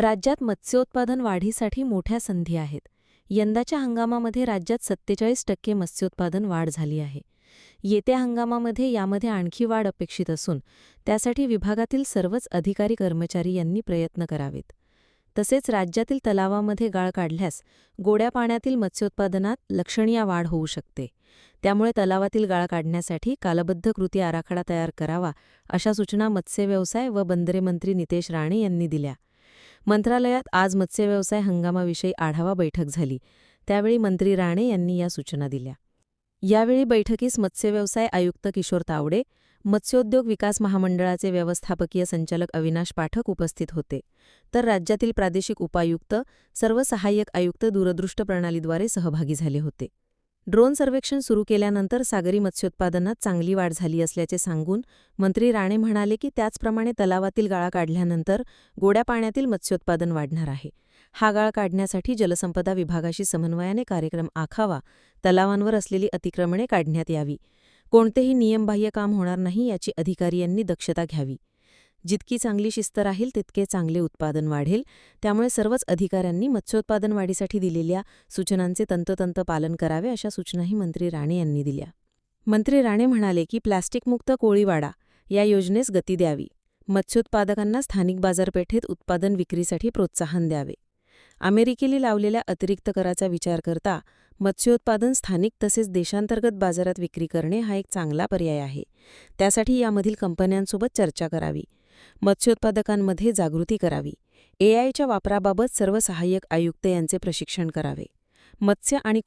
राज्यात मत्स्योत्पादन वाढीसाठी मोठ्या संधी आहेत. यंदाच्या हंगामामध्ये राज्यात सत्तेचाळीस टक्के मत्स्योत्पादन वाढ झाली आहे. येत्या हंगामामध्ये यामध्ये आणखी वाढ अपेक्षित असून त्यासाठी विभागातील सर्वच अधिकारी कर्मचारी यांनी प्रयत्न करावेत. तसेच राज्यातील तलावामध्ये गाळ काढल्यास गोड्या पाण्यातील मत्स्योत्पादनात लक्षणीय वाढ होऊ शकते. त्यामुळे तलावातील गाळ काढण्यासाठी कालबद्ध कृती आराखडा तयार करावा अशा सूचना मत्स्यव्यवसाय व बंदरे मंत्री नितेश राणे यांनी दिल्या. मंत्रालयात आज मत्स्यव्यवसाय हंगामाविषयी आढावा बैठक झाली. त्यावेळी मंत्री राणे यांनी या सूचना दिल्या. यावेळी बैठकीस मत्स्यव्यवसाय आयुक्त किशोर तावडे मत्स्योद्योग विकास महामंडळाचे व्यवस्थापकीय संचालक अविनाश पाठक उपस्थित होते. तर राज्यातील प्रादेशिक उपायुक्त सर्व सहाय्यक आयुक्त दूरदृष्ट प्रणालीद्वारे सहभागी झाले होते. ड्रोन सर्वेक्षण सुरू केल्यानंतर सागरी मत्स्योत्पादनात चांगली वाढ झाली असल्याचे सांगून मंत्री राणे म्हणाले की त्याचप्रमाणे तलावातील गाळा काढल्यानंतर गोड्या पाण्यातील मत्स्योत्पादन वाढणार आहे. हा गाळ काढण्यासाठी जलसंपदा विभागाशी समन्वयाने कार्यक्रम आखावा तलावांवर असलेली अतिक्रमणे काढण्यात यावी. कोणतेही नियमबाह्य काम होणार नाही याची अधिकारी यांनी दक्षता घ्यावी. जितकी चांगली शिस्त राहील तितके चांगले उत्पादन वाढेल. त्यामुळे सर्वच अधिकाऱ्यांनी मत्स्योत्पादन वाढीसाठी दिलेल्या सूचनांचे तंतोतंत पालन करावे अशा सूचनाही मंत्री राणे यांनी दिल्या. मंत्री राणे म्हणाले की प्लास्टिकमुक्त कोळीवाडा या योजनेस गती द्यावी. मत्स्योत्पादकांना स्थानिक बाजारपेठेत उत्पादन विक्रीसाठी प्रोत्साहन द्यावे. अमेरिकेली लावलेल्या अतिरिक्त कराचा विचार करता मत्स्योत्पादन स्थानिक तसेच देशांतर्गत बाजारात विक्री करणे हा एक चांगला पर्याय आहे. त्यासाठी यामधील कंपन्यांसोबत चर्चा करावी. मत्स्योत्पादकांमध्ये जागृती करावी. एआयच्या वापराबाबत सर्व सहाय्यक आयुक्त यांचे प्रशिक्षण करावे. मत्स्य आणि